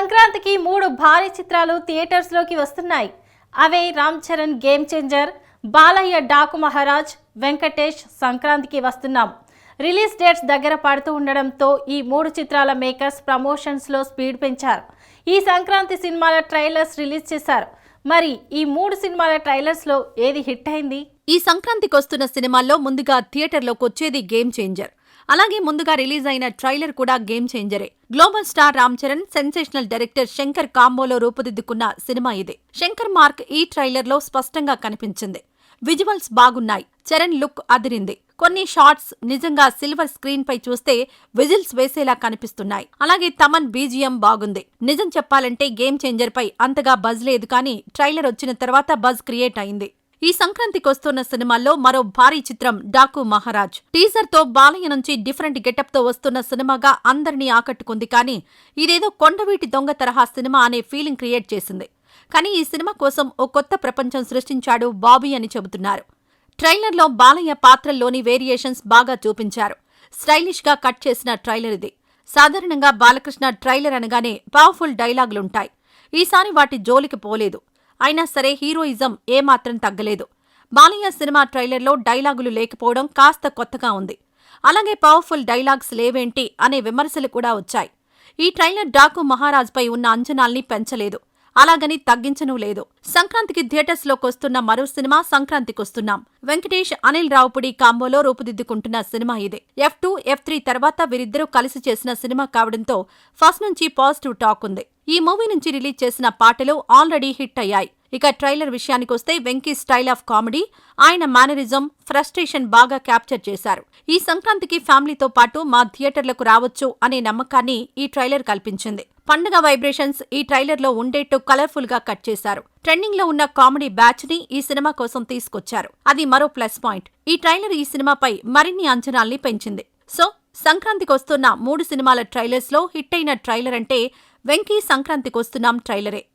సంక్రాంతికి మూడు భారీ చిత్రాలు థియేటర్స్లోకి వస్తున్నాయి. అవే రామ్ చరణ్ గేమ్ చేంజర్ బాలయ్య డాకు మహారాజ్ వెంకటేష్ సంక్రాంతికి వస్తున్నాం. రిలీజ్ డేట్స్ దగ్గర పడుతూ ఉండడంతో ఈ మూడు చిత్రాల మేకర్స్ ప్రమోషన్స్లో స్పీడ్ పెంచారు. ఈ సంక్రాంతి సినిమాల ట్రైలర్స్ రిలీజ్ చేశారు. మరి ఈ మూడు సినిమాల ట్రైలర్స్లో ఏది హిట్ అయింది? ఈ సంక్రాంతికి వస్తున్న సినిమాల్లో ముందుగా థియేటర్లోకి వచ్చేది గేమ్ చేంజర్. అలాగే ముందుగా రిలీజ్ అయిన ట్రైలర్ కూడా game చేంజరే. Global star Ram Charan sensational director Shankar కాంబోలో రూపుదిద్దుకున్న సినిమా ఇది. శంకర్ మార్క్ ఈ ట్రైలర్లో స్పష్టంగా కనిపించింది. విజువల్స్ బాగున్నాయి చరణ్ లుక్ అదిరింది. కొన్ని షాట్స్ నిజంగా సిల్వర్ స్క్రీన్ పై చూస్తే విజిల్స్ వేసేలా కనిపిస్తున్నాయి. అలాగే తమన్ బీజిఎం బాగుంది. నిజం చెప్పాలంటే గేమ్ చేంజర్ పై అంతగా బజ్ లేదు కానీ ట్రైలర్ వచ్చిన తర్వాత బజ్ క్రియేట్ అయింది. ఈ సంక్రాంతికొస్తున్న సినిమాల్లో మరో భారీ చిత్రం డాకు మహారాజ్. టీజర్తో బాలయ్య నుంచి డిఫరెంట్ గెటప్తో వస్తున్న సినిమాగా అందరినీ ఆకట్టుకుంది కానీ ఇదేదో కొండవీటి దొంగ తరహా సినిమా అనే ఫీలింగ్ క్రియేట్ చేసింది. కానీ ఈ సినిమా కోసం ఓ కొత్త ప్రపంచం సృష్టించాడు బాబీ అని చెబుతున్నారు. ట్రైలర్లో బాలయ్య పాత్రల్లోని వేరియేషన్స్ బాగా చూపించారు. స్టైలిష్గా కట్ చేసిన ట్రైలర్ ఇది. సాధారణంగా బాలకృష్ణ ట్రైలర్ అనగానే పవర్ఫుల్ డైలాగులుంటాయి ఈసారి వాటి జోలికి పోలేదు. అయినా సరే హీరోయిజం ఏమాత్రం తగ్గలేదు. బాలయ్య సినిమా ట్రైలర్లో డైలాగులు లేకపోవడం కాస్త కొత్తగా ఉంది. అలాగే పవర్ఫుల్ డైలాగ్స్ లేవేంటి అనే విమర్శలు కూడా వచ్చాయి. ఈ ట్రైలర్ డాకు మహారాజ్పై ఉన్న అంచనాల్ని పెంచలేదు. అలాగని తగ్గించనూ లేదు. సంక్రాంతికి థియేటర్స్లోకి వస్తున్న మరో సినిమా సంక్రాంతికొస్తున్నాం వెంకటేష్ అనిల్ రావుపుడి కాంబోలో రూపుదిద్దుకుంటున్న సినిమా ఇదే. ఎఫ్ టూ ఎఫ్ త్రీ తర్వాత వీరిద్దరూ కలిసి చేసిన సినిమా కావడంతో ఫస్ట్ నుంచి పాజిటివ్ టాక్ ఉంది. ఈ మూవీ నుంచి రిలీజ్ చేసిన పాటలు ఆల్రెడీ హిట్ అయ్యాయి. ఇక ట్రైలర్ విషయానికొస్తే వెంకీ స్టైల్ ఆఫ్ కామెడీ ఆయన మేనరిజం ఫ్రస్ట్రేషన్ బాగా క్యాప్చర్ చేశారు. ఈ సంక్రాంతికి ఫ్యామిలీతో పాటు మా థియేటర్లకు రావచ్చు అనే నమ్మకాన్ని ఈ ట్రైలర్ కల్పించింది. పండుగ వైబ్రేషన్స్ ఈ ట్రైలర్లో ఉండేట్టు కలర్ఫుల్గా కట్ చేశారు. ట్రెండింగ్లో ఉన్న కామెడీ బ్యాచ్ని ఈ సినిమా కోసం తీసుకొచ్చారు. అది మరో ప్లస్ పాయింట్. ఈ ట్రైలర్ ఈ సినిమాపై మరిన్ని అంచనాల్ని పెంచింది. సో సంక్రాంతికి వస్తున్న మూడు సినిమాల ట్రైలర్స్లో హిట్ అయిన ట్రైలర్ అంటే వెంకీ సంక్రాంతికి వస్తున్నాం ట్రైలరే.